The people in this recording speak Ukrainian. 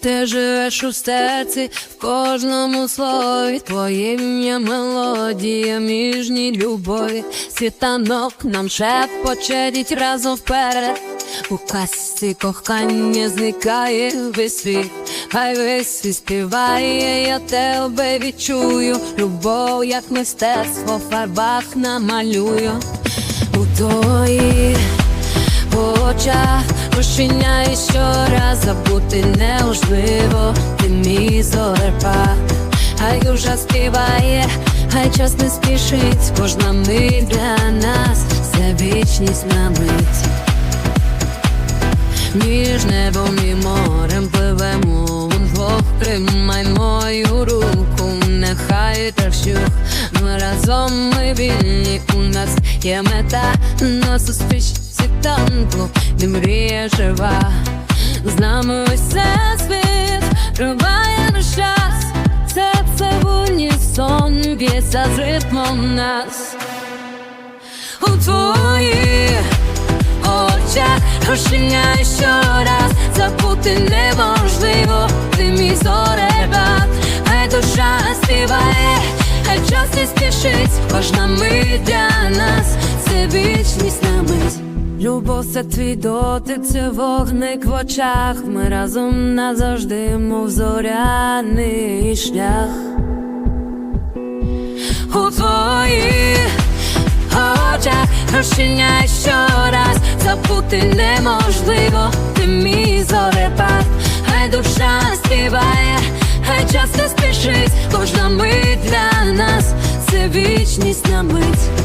Ти живеш у серці в кожному слові, Твоє ім'я мелодія, міжній любові, світанок нам шепочеть разом вперед. У касці кохання зникає весь світ, хай весь світ співає, я тебе відчую. Любов, як мистецтво, в фарбах намалюю у твоїх очах розчиняє щораз забути неможливо, ти мій зорепад, хай уже співає, хай час не спішить, кожна мить для нас, це вічність на мить. Між небом і морем пливемо. Вдвох, тримай мою руку, нехай так Ми разом ми вільні, у нас є мета на зустріч світанку, де мрія жива, з нами все світ, триває наш час, серце в унісон б'ється з ритмом нас. У твоїх очах розчиняє щораз. Забути неможливо, ти мій зоребат, хай душа співає, хай час не спішить, кожна мить для нас, Це твій дотик, це вогник в очах. Ми разом назавжди, мов зоряний шлях. У твоїх очах розчиняє щораз забути неможливо, ти мій зорепад, хай душа співає, хай час не спішить, кожна мить для нас, це вічність на мить.